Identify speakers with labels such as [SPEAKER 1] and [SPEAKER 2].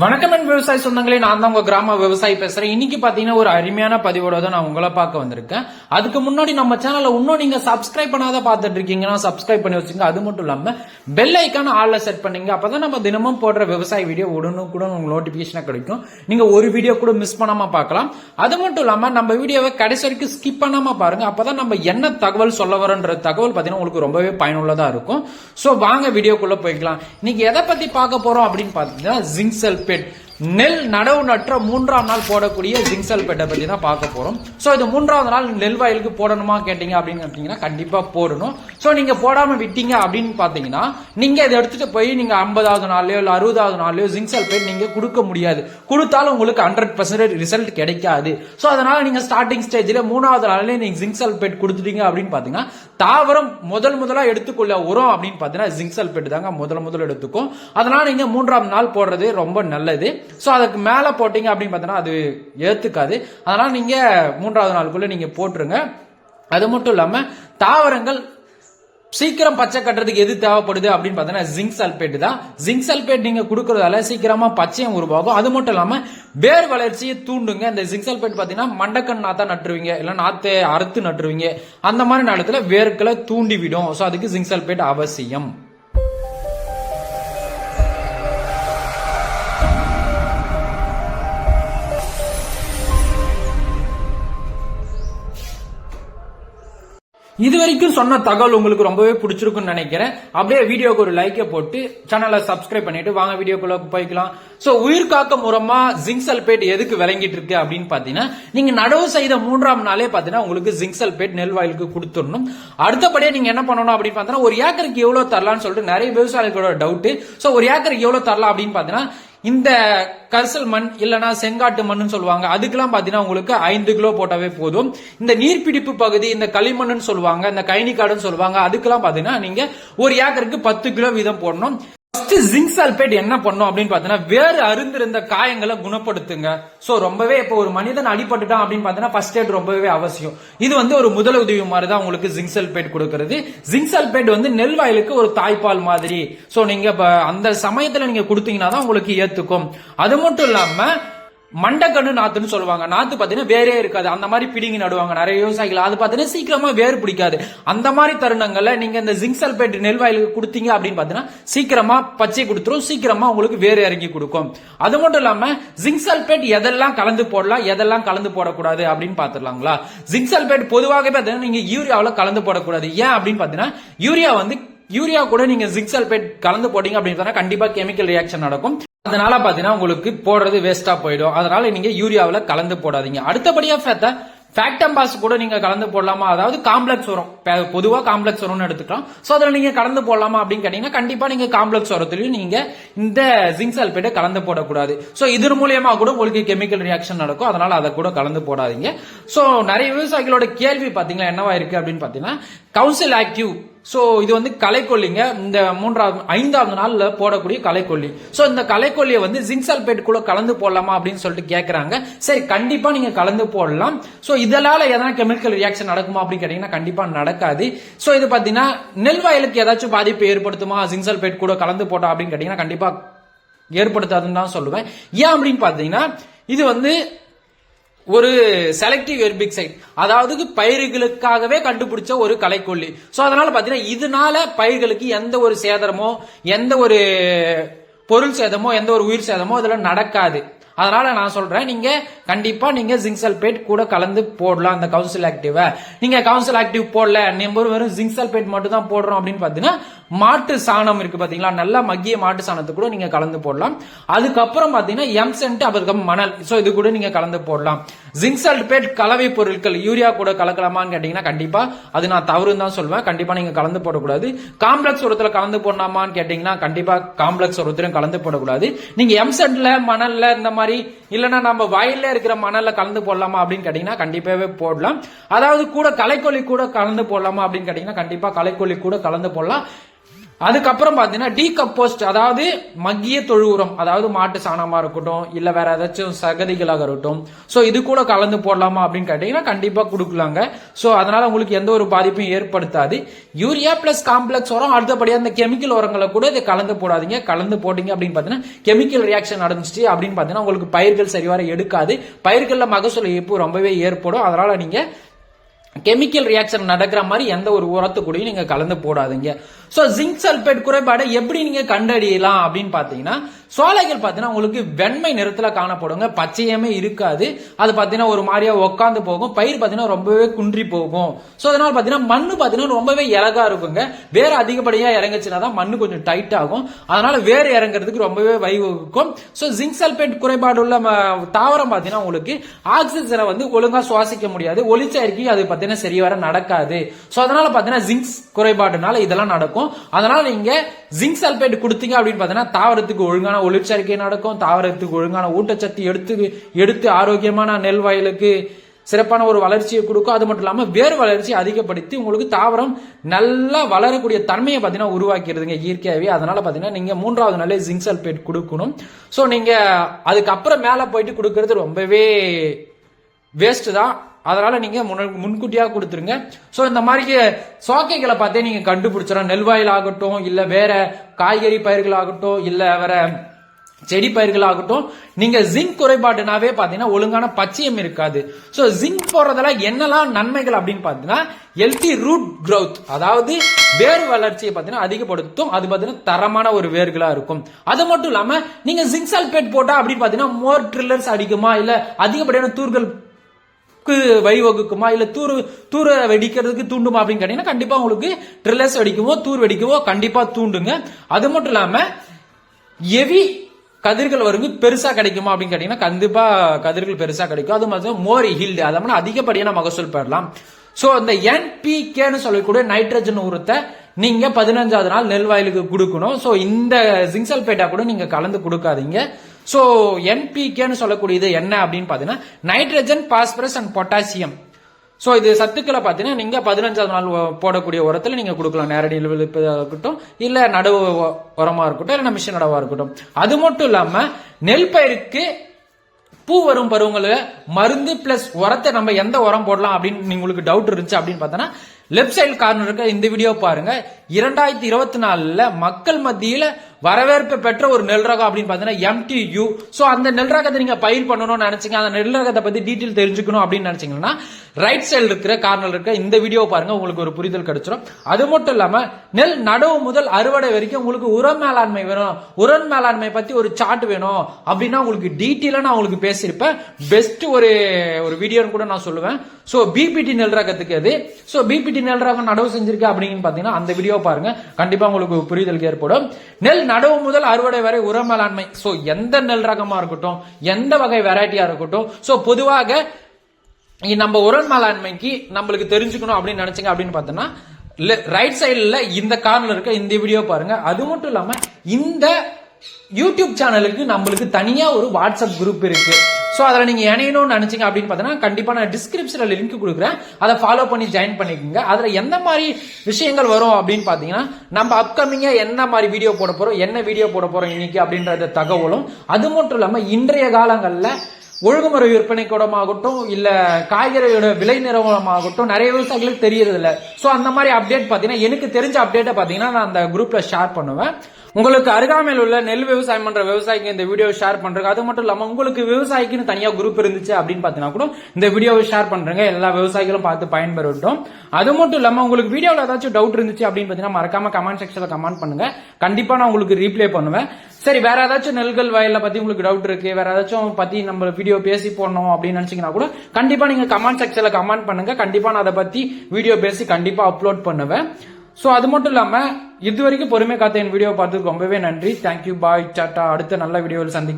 [SPEAKER 1] வணக்கம் என் விவசாய சொந்தங்களே நான் தான் உங்க கிராம விவசாயி பேசுறேன். இன்னைக்கு பாத்தீங்கன்னா ஒரு அருமையான பதிவோட தான் நான் உங்களை பார்க்க வந்திருக்கேன். அதுக்கு முன்னாடி நம்ம சேனலை இன்னும் நீங்க சப்ஸ்கிரைப் பண்ணாத பார்த்துட்டு இருக்கீங்கன்னா சப்ஸ்கிரைப் பண்ணி வச்சுங்க. அது மட்டும் இல்லாம பெல் ஐக்கான ஆள்ல செட் பண்ணீங்க. அப்பதான் நம்ம தினமும் போடுற விவசாய வீடியோ உடனுக்குடன் உங்களுக்கு நோட்டிபிகேஷனா கிடைக்கும். நீங்க ஒரு வீடியோ கூட மிஸ் பண்ணாம பார்க்கலாம். அது மட்டும் இல்லாம நம்ம வீடியோவை கடைசி வரைக்கும் ஸ்கிப் பண்ணாம பாருங்க. அப்பதான் நம்ம என்ன தகவல் சொல்ல வரோன்ற தகவல் பாத்தீங்கன்னா உங்களுக்கு ரொம்பவே பயனுள்ளதா இருக்கும். சோ வாங்க வீடியோக்குள்ள போய்க்கலாம். இன்னைக்கு எதை பத்தி பார்க்க போறோம் அப்படின்னு பாத்தீங்கன்னா ஜிங்க் சல்பேட் நெல் நடவு நற்ற மூன்றாம் நாள் போடக்கூடிய ஜிங்சல் பெட்டை பற்றி தான் பார்க்க போகிறோம் ஸோ இது மூன்றாவது நாள் நெல் வயலுக்கு போடணுமா கேட்டீங்க அப்படின்னு கேட்டிங்கன்னா கண்டிப்பாக போடணும். ஸோ நீங்கள் போடாமல் விட்டீங்க அப்படின்னு பார்த்தீங்கன்னா நீங்கள் இதை எடுத்துகிட்டு போய் நீங்கள் ஐம்பதாவது நாள்லையோ இல்லை அறுபதாவது நாள்லையோ ஜிங்சல் பெட் நீங்கள் கொடுக்க முடியாது. கொடுத்தாலும் உங்களுக்கு ஹண்ட்ரட் பர்சன்டேஜ் ரிசல்ட் கிடைக்காது. ஸோ அதனால் நீங்கள் ஸ்டார்டிங் ஸ்டேஜில் மூணாவது நாள்லேயே நீங்கள் ஜிங்சல் பெட் கொடுத்துட்டீங்க அப்படின்னு பார்த்தீங்கன்னா தாவரம் முதல் முதலாக எடுத்துக்கொள்ள உரம் அப்படின்னு பார்த்தீங்கன்னா ஜிங்சல் பெட் தாங்க முதல் முதல்ல எடுத்துக்கும். அதனால் நீங்கள் மூன்றாம் நாள் போடுறது ரொம்ப நல்லது. ஸோ அதுக்கு மேலே போட்டிங்க அப்படின்னு பார்த்தோன்னா அது ஏற்றுக்காது அதனால் நீங்கள் மூன்றாவது நாளுக்குள்ளே நீங்கள் போட்டுருங்க. அது மட்டும் இல்லாமல் தாவரங்கள் சீக்கிரம் பச்சை கட்டுறதுக்கு எது தேவைப்படுது அப்படின்னு பார்த்தீங்கன்னா ஜிங்க் சல்பேட் தான். ஜிங்க் சல்பேட் நீங்க கொடுக்கறதால சீக்கிரமா பச்சையும் உருவாகும். அது மட்டும் இல்லாம வேர் வளர்ச்சியை தூண்டுங்க. இந்த ஜிங்க் சல்பேட் பாத்தீங்கன்னா மண்டக்கண் நாத்தா நட்டுருவீங்க. இல்ல நாத்து அறுத்து நட்டுருவீங்க. அந்த மாதிரி நேரத்துல வேர்க்களை தூண்டி விடும் ஸோ அதுக்கு ஜிங்க் சல்பேட் அவசியம். இது வரைக்கும் சொன்ன தகவல் உங்களுக்கு ரொம்பவே பிடிச்சிருக்கும்னு நினைக்கிறேன். அப்படியே வீடியோக்கு ஒரு லைக்கை போட்டு சேனலை சப்ஸ்கிரைப் பண்ணிட்டு வாங்க வீடியோக்குள்ள போய்க்கலாம். சோ உயிர் காக்க முறமா ஜிங்க் சல்பேட் எதுக்கு விளங்கிட்டு இருக்கு அப்படின்னு பாத்தீங்கன்னா நீங்க நடவு செய்த மூன்றாம் நாளே பாத்தீங்கன்னா உங்களுக்கு ஜிங்க் சல்பேட் நெல் வயலுக்கு கொடுத்துடணும். அடுத்தபடியே நீங்க என்ன பண்ணணும் அப்படின்னு பாத்தீங்கன்னா ஒரு ஏக்கருக்கு எவ்வளவு தரலாம்னு சொல்லிட்டு நிறைய விவசாயிகளோட டவுட் சோ ஒரு ஏக்கருக்கு எவ்வளவு தரலாம் அப்படின்னு பாத்தீங்கன்னா இந்த கரிசல் மண் இல்லனா செங்காட்டு மண்ணுன்னு சொல்லுவாங்க. அதுக்கெல்லாம் பாத்தீங்கன்னா உங்களுக்கு ஐந்து கிலோ போட்டாவே போதும். இந்த நீர்பிடிப்பு பகுதி இந்த களிமண்ணுன்னு சொல்லுவாங்க இந்த கைனிக்காடுன்னு சொல்லுவாங்க அதுக்கெல்லாம் பாத்தீங்கன்னா நீங்க ஒரு ஏக்கருக்கு பத்து கிலோ வீதம் போடணும். ஃபர்ஸ்ட் ஜிங்க் சல்பேட் என்ன பண்ணும் அப்படின்னு பார்த்தீங்கன்னா வேறு அருந்திருந்த காயங்களை குணப்படுத்துங்க. ஸோ ரொம்பவே இப்போ ஒரு மனிதன் அடிபட்டுட்டான் அப்படின்னு பார்த்தீங்கன்னா ஃபர்ஸ்ட் எய்ட் ரொம்பவே அவசியம். இது வந்து ஒரு முதல் உதவி மாதிரி தான் உங்களுக்கு ஜிங்க் சல்பேட் கொடுக்கறது. ஜிங்க் சல்பேட் வந்து நெல் வயலுக்கு ஒரு தாய்ப்பால் மாதிரி. ஸோ நீங்க அந்த சமயத்தில் நீங்க கொடுத்தீங்கன்னா தான் உங்களுக்கு ஏத்துக்கும். அது மட்டும் இல்லாமல் மண்டக்கண்ணு நாத்துன்னு சொல்லுவாங்க. நாத்து பாத்தீங்கன்னா வேறே இருக்காது. அந்த மாதிரி பிடிங்கி நடுவாங்க. நிறைய விவசாயிகள். அது பாத்தீங்கன்னா சீக்கிரமா வேறு பிடிக்காது. அந்த மாதிரி தருணங்கள்ல நீங்க இந்த ஜிங்க் சல்பேட் நெல் வயலுக்கு கொடுத்தீங்க அப்படின்னு பாத்தீங்கன்னா சீக்கிரமா பச்சை கொடுத்துரும். சீக்கிரமா உங்களுக்கு வேறு இறங்கி கொடுக்கும். அது மட்டும் இல்லாம ஜிங்க் சல்பேட் எதெல்லாம் கலந்து போடலாம் எதெல்லாம் கலந்து போடக்கூடாது அப்படின்னு பாத்துடலாங்களா? ஜிங்க் சல்பேட் பொதுவாகவே பாத்தீங்கன்னா நீங்க யூரியாவில கலந்து போடக்கூடாது. ஏன் அப்படின்னு பாத்தீங்கன்னா யூரியா வந்து யூரியா கூட நீங்க ஜிங்க் சல்பேட் கலந்து போட்டீங்க அப்படின்னு சொன்னா கண்டிப்பா கெமிக்கல் ரியாக்ஷன் நடக்கும். அதனால பாத்தீங்கன்னா உங்களுக்கு போடுறது வேஸ்டா போயிடும். அதனால நீங்க யூரியாவில் கலந்து போடாதீங்க. அடுத்தபடியா பார்த்தா ஃபேக்டம்பாஸ் கூட நீங்க கலந்து போடலாமா? அதாவது காம்ப்ளெக்ஸ் வரும் பொதுவா காம்ப்ளெக்ஸ் வரும்னு எடுத்துக்கலாம். சோ அதுல நீங்க கலந்து போடலாமா அப்படின்னு கேட்டீங்கன்னா கண்டிப்பா நீங்க காம்ப்ளெக்ஸ் வரத்துலயும் நீங்க இந்த ஜிங்க் சல்பேட்டை கலந்து போடக்கூடாது. சோ இதன் மூலியமா கூட உங்களுக்கு கெமிக்கல் ரியாக்ஷன் நடக்கும். அதனால அதை கூட கலந்து போடாதீங்க. சோ நிறைய விவசாயிகளோட கேள்வி பாத்தீங்கன்னா என்னவா இருக்கு அப்படின்னு பாத்தீங்கன்னா கவுன்சில் ஆக்டிவ் ஸோ இது வந்து கலைக்கொல்லிங்க இந்த மூன்றாவது ஐந்தாவது நாளில் போடக்கூடிய கலைக்கொல்லி ஸோ இந்த கலைக்கொல்லியை வந்து ஜிங்க் சல்பேட் கூட கலந்து போடலாமா அப்படின்னு சொல்லிட்டு கேட்குறாங்க சரி கண்டிப்பாக நீங்கள் கலந்து போடலாம். ஸோ இதனால் எதனா கெமிக்கல் ரியாக்ஷன் நடக்குமா அப்படின்னு கேட்டிங்கன்னா கண்டிப்பாக நடக்காது. ஸோ இது பார்த்தீங்கன்னா நெல் வயலுக்கு ஏதாச்சும் பாதிப்பு ஏற்படுத்துமா? ஜிங்க் சல்பேட் கூட கலந்து போட்டா அப்படின்னு கேட்டிங்கன்னா கண்டிப்பாக ஏற்படுத்தாதுன்னு தான் சொல்லுவேன். ஏன் அப்படின்னு பார்த்தீங்கன்னா இது வந்து ஒரு செலக்டிவ் ஹெர்பிசைட் அதாவது பயிர்களுக்காகவே கண்டுபிடிச்ச ஒரு களைக்கொல்லி. சோ அதனால பாத்தீங்கன்னா இதனால பயிர்களுக்கு எந்த ஒரு சேதமோ எந்த ஒரு பொருள் சேதமோ எந்த ஒரு உயிர் சேதமோ இதெல்லாம் நடக்காது. அதனால நான் சொல்றேன் நீங்க கண்டிப்பா நீங்க ஜிங்க் சல்பேட் கூட கலந்து போடலாம் அந்த கவுன்சில் ஆக்டிவ நீங்க கவுன்சில் ஆக்டிவ் போடல நம்ம வெறும் ஜிங்க் சல்பேட் மட்டும் தான் போடுறோம் அப்படின்னு பாத்தீங்கன்னா மாட்டு சாணம் இருக்கு பாத்தீங்களா? நல்லா மக்கிய மாட்டு சாணத்தை கூட நீங்க கலந்து போடலாம். அதுக்கப்புறம் பாத்தீங்கன்னா எம் சென்ட் அதுக்கப்புறம் மணல். சோ இது கூட நீங்க கலந்து போடலாம். ஜிங்க் சல்பேட் கலவை பொருட்கள் யூரியா கூட கலக்கலாமான்னு கேட்டீங்கன்னா கண்டிப்பா. அது நான் தவறுன்னு தான் சொல்வேன். கண்டிப்பா நீங்க கலந்து போடக்கூடாது. காம்ப்ளெக்ஸ் உரத்துல கலந்து போடலாமான்னு கேட்டீங்கன்னா கண்டிப்பா காம்ப்ளெக்ஸ் உரத்திலும் கலந்து போடக்கூடாது. நீங்க எம் சென்ட்ல மணல்ல இந்த மாதிரி இல்லைன்னா நம்ம வயல்ல இருக்கிற மணல்ல கலந்து போடலாமா அப்படின்னு கேட்டீங்கன்னா கண்டிப்பாவே போடலாம். அதாவது கூட கலைக்கொல்லி கூட கலந்து போடலாமா அப்படின்னு கேட்டீங்கன்னா கண்டிப்பா கலைக்கொல்லி கூட கலந்து போடலாம். அதுக்கப்புறம் பாத்தீங்கன்னா டீகம்போஸ்ட் அதாவது மக்கிய தொழு உரம் அதாவது மாட்டு சாணமா இருக்கட்டும் இல்ல வேற ஏதாச்சும் சகதிகளாக இருக்கட்டும். சோ இது கூட கலந்து போடலாமா அப்படின்னு கேட்டீங்கன்னா கண்டிப்பா கொடுக்கலாங்க. சோ அதனால உங்களுக்கு எந்த ஒரு பாதிப்பும் ஏற்படுத்தாது. யூரியா பிளஸ் காம்ப்ளெக்ஸ் உரம் அடுத்தபடியா அந்த கெமிக்கல் உரங்களை கூட இதை கலந்து போடாதீங்க. கலந்து போட்டீங்க அப்படின்னு பாத்தீங்கன்னா கெமிக்கல் ரியாக்ஷன் நடந்துச்சு அப்படின்னு பாத்தீங்கன்னா உங்களுக்கு பயிர்கள் சரிவர எடுக்காது. பயிர்கள்ல மகசூல் இழப்பு ரொம்பவே ஏற்படும். அதனால நீங்க கெமிக்கல் ரியாக்ஷன் நடக்கிற மாதிரி எந்த ஒரு உரத்து கூடயும் நீங்க கலந்து போடாதீங்க. ஸோ ஜிங்க் சல்பேட் குறைபாடை எப்படி நீங்க கண்டறியலாம் அப்படின்னு பாத்தீங்கன்னா சோலைகள் பார்த்தீங்கன்னா உங்களுக்கு வெண்மை நிறத்தில் காணப்படுங்க. பச்சையமே இருக்காது. அது பார்த்தீங்கன்னா ஒரு மாதிரியா உட்காந்து போகும். பயிர் பார்த்தீங்கன்னா ரொம்பவே குன்றி போகும். ஸோ அதனால பார்த்தீங்கன்னா மண் பார்த்தீங்கன்னா ரொம்பவே இலகா இருக்குங்க. வேற அதிகப்படியாக இறங்குச்சுன்னா தான் மண் கொஞ்சம் டைட் ஆகும். அதனால வேற இறங்குறதுக்கு ரொம்பவே வைவகுக்கும் ஸோ ஜிங்க் சல்பேட் குறைபாடு உள்ள ம- தாவரம் பார்த்தீங்கன்னா உங்களுக்கு ஆக்சிஜனை வந்து ஒழுங்காக சுவாசிக்க முடியாது. ஒளிச்சேர்க்கை அது பார்த்தீங்கன்னா சரி வர நடக்காது. ஸோ அதனால பார்த்தீங்கன்னா ஜிங்க்ஸ் குறைபாடுனால இதெல்லாம் நடக்கும். அதனால நீங்க ஜிங்க் சல்பேட் கொடுத்தீங்க அப்படின்னு பாத்தீங்கன்னா தாவரத்துக்கு ஒழுங்கான ஒளிர்ச்சரிக்கை நடக்கும். தாவரத்துக்கு ஒழுங்கான ஊட்டச்சத்து எடுத்து எடுத்து ஆரோக்கியமான நெல் வயலுக்கு சிறப்பான ஒரு வளர்ச்சியை கொடுக்கும். அது மட்டும் இல்லாமல் வேறு வளர்ச்சியை அதிகப்படுத்தி உங்களுக்கு தாவரம் நல்லா வளரக்கூடிய தன்மையை பார்த்தீங்கன்னா உருவாக்கிடுதுங்க இயற்கையாகவே அதனால பார்த்தீங்கன்னா நீங்கள் மூன்றாவது நாளே ஜிங்க் சல்பேட் கொடுக்கணும். ஸோ நீங்கள் அதுக்கப்புறம் மேலே போயிட்டு கொடுக்கறது ரொம்பவே வேஸ்ட் தான். அதனால நீங்க முன்ன- முன்கூட்டியா கொடுத்துருங்க. ஸோ இந்த மாதிரி சோக்கைகளை பார்த்தே நீங்க கண்டுபிடிச்சிடும் நெல்வாயில் ஆகட்டும் இல்ல வேற காய்கறி பயிர்கள் ஆகட்டும் இல்ல வேற செடி பயிர்கள் ஆகட்டும் நீங்க ஜிங்க் குறைபாடுனாவே பாத்தீங்கன்னா ஒழுங்கான பச்சையம் இருக்காது. சோ ஜிங்க் போடுறதுல என்னெல்லாம் நன்மைகள் அப்படின்னு பாத்தீங்கன்னா ஹெல்த்தி ரூட் க்ரௌத் அதாவது வேர் வளர்ச்சியை பாத்தீங்கன்னா அதிகப்படுத்தும் அது பாத்தீங்கன்னா தரமான ஒரு வேர்களா இருக்கும். அது மட்டும் இல்லாம நீங்க ஜிங்க் சல்பேட் போட்டா அப்படின்னு பாத்தீங்கன்னா மோர் ட்ரில்லர்ஸ் அடிக்குமா இல்ல அதிகப்படியான தூர்கள் வழிவகுக்குமா? இல்லை தூர் தூர வெடிக்கிறதுக்கு தூண்டுமா அப்படின்னு கேட்டீங்கன்னா கண்டிப்பாக உங்களுக்கு ட்ரில்லர்ஸ் வெடிக்குமோ தூர் வெடிக்கவோ கண்டிப்பாக தூண்டுங்க. அது மட்டும் இல்லாமல் எவி கதிர்கள் வருங்க பெருசா கிடைக்குமா அப்படின்னு கேட்டீங்கன்னா கண்டிப்பா கதிர்கள் பெருசா கிடைக்கும். அது மாதிரி மோரி ஹில்டு மாதிரி அதிகப்படியான மகசூல் பெறலாம். சோ இந்த என்பிகேன்னு சொல்லக்கூடிய நைட்ரஜன் உரத்தை நீங்க பதினஞ்சாவது நாள் நெல் வயலுக்கு கொடுக்கணும். சோ இந்த ஜிங்சல்பேட்டா கூட நீங்க கலந்து கொடுக்காதீங்க. சோ என்பிகேன்னு சொல்லக்கூடியது என்ன அப்படின்னு பாத்தீங்கன்னா nitrogen phosphorus and potassium so இது சத்துக்களை பாத்தீங்கன்னா நீங்க பதினஞ்சாவது நாள் போடக்கூடிய உரத்துல நீங்க கொடுக்கலாம். நேரடி விழுப்பதா இருக்கட்டும் இல்ல நடவு உரமாக உரமா இருக்கட்டும் இல்ல மிஷின் நடவா இருக்கட்டும். அது மட்டும் இல்லாம நெல் பயிருக்கு பூ வரும் பருவங்களில் மருந்து பிளஸ் உரத்தை நம்ம எந்த உரம் போடலாம் அப்படின்னு உங்களுக்கு டவுட் இருந்துச்சு அப்படின்னு பார்த்தோன்னா லெஃப்ட் சைடு கார்னர் இருக்க இந்த வீடியோ பாருங்க. இரண்டாயிரத்தி இருபத்தி நாலுல மக்கள் மத்தியில வரவேற்பு பெற்ற ஒரு நெல் ரகம் அப்படின்னு பார்த்தீங்கன்னா எம்டியூ ஸோ அந்த நெல் ரகத்தை நீங்க பயிர் பண்ணணும்னு நினைச்சீங்க. அந்த நெல் ரகத்தை பத்தி டீட்டெயில் தெரிஞ்சுக்கணும் அப்படின்னு நினைச்சீங்கன்னா ரைட் சைடு இருக்கிற கார்னர் இருக்க இந்த வீடியோ பாருங்க. உங்களுக்கு ஒரு புரிதல் கிடைச்சிரும். அது மட்டும் இல்லாம நெல் நடவு முதல் அறுவடை வரைக்கும் உங்களுக்கு உரம் மேலாண்மை வேணும். உரம் மேலாண்மை பத்தி ஒரு சார்ட் வேணும். அப்படின்னா உங்களுக்கு டீட்டெயிலா நான் உங்களுக்கு பேசியிருப்பேன். பெஸ்ட் ஒரு ஒரு வீடியோன்னு கூட நான் சொல்லுவேன். சோ பிபிடி நெல் ரகத்துக்கு அது சோ பிபிடி நெல் ரகம் நடவு செஞ்சிருக்கா அப்படின்னு பாத்தீங்கன்னா அந்த வீடியோ பாருங்க. கண்டிப்பா உங்களுக்கு புரிதல் ஏற்படும். நெல் நடவு முதல் அறுவடை வரை உர மேலாண்மை சோ எந்த நெல் ரகமா இருக்கட்டும் எந்த வகை வெரைட்டியா இருக்கட்டும் சோ பொதுவாக நம்ம உரம் மேலாண்மைக்கு நம்மளுக்கு தெரிஞ்சுக்கணும் அப்படின்னு நினைச்சீங்க அப்படின்னு பார்த்தோன்னா ரைட் சைடில் இந்த கார்னர் இருக்க இந்த வீடியோ பாருங்க. அது மட்டும் இல்லாம இந்த யூடியூப் சேனலுக்கு நம்மளுக்கு தனியா ஒரு வாட்ஸ்அப் குரூப் இருக்கு. ஸோ அதில் நீங்கள் இணையணும்னு நினச்சிங்க அப்படின்னு பார்த்தீங்கன்னா கண்டிப்பாக நான் டிஸ்கிரிப்ஷனில் லிங்க் கொடுக்குறேன். அதை ஃபாலோ பண்ணி ஜாயின் பண்ணிக்கோங்க. அதில் எந்த மாதிரி விஷயங்கள் வரும் அப்படின்னு பார்த்தீங்கன்னா நம்ம அப்கமிங்காக என்ன மாதிரி வீடியோ போட போகிறோம் என்ன வீடியோ போட போகிறோம் இன்னைக்கு அப்படின்றத தகவலும் அது மட்டும் இல்லாமல் இன்றைய காலங்களில் ஒழுங்குமுறை விற்பனை கூடமாகட்டும் இல்லை காய்கறியோட விலை நிறுவனமாகட்டும் நிறைய விவசாயிகளுக்கு தெரியறது இல்லை ஸோ அந்த மாதிரி அப்டேட் பார்த்தீங்கன்னா எனக்கு தெரிஞ்ச அப்டேட்டை பார்த்தீங்கன்னா நான் அந்த குரூப்பில் ஷேர் பண்ணுவேன். உங்களுக்கு அருகாமையில் உள்ள நெல் விவசாயம் பண்ற விவசாயிக்கு இந்த வீடியோ ஷேர் பண்றேங்க அது மட்டும் இல்லாம உங்களுக்கு விவசாயிக்குன்னு தனியா குரூப் இருந்துச்சு அப்படின்னு பாத்தீங்கன்னா கூட இந்த வீடியோவை ஷேர் பண்றேங்க. எல்லா விவசாயிகளும் பார்த்து பயன்பெறட்டும். அது மட்டும் இல்லாம உங்களுக்கு வீடியோல ஏதாச்சும் டவுட் இருந்துச்சு அப்படின்னு பாத்தீங்கன்னா மறக்காம கமெண்ட் செக்ஷன்ல கமெண்ட் பண்ணுங்க. கண்டிப்பா நான் உங்களுக்கு ரீப்ளே பண்ணுவேன். சரி வேற ஏதாச்சும் நெல்கள் வயலை பத்தி உங்களுக்கு டவுட் இருக்கு வேற ஏதாச்சும் பத்தி நம்ம வீடியோ பேசி போடணும் அப்படின்னு நினைச்சீங்கன்னா கூட கண்டிப்பா நீங்க கமெண்ட் செக்ஷன்ல கமெண்ட் பண்ணுங்க. கண்டிப்பா நான் அதை பத்தி வீடியோ பேசி கண்டிப்பா அப்லோட் பண்ணுவேன். ஸோ அது மட்டும் இல்லாமல் இது வரைக்கும் பொறுமை காத்த என் வீடியோ பார்த்ததுக்கு ரொம்பவே நன்றி. தேங்க்யூ பாய் டாட்டா அடுத்த நல்ல வீடியோவில் சந்தி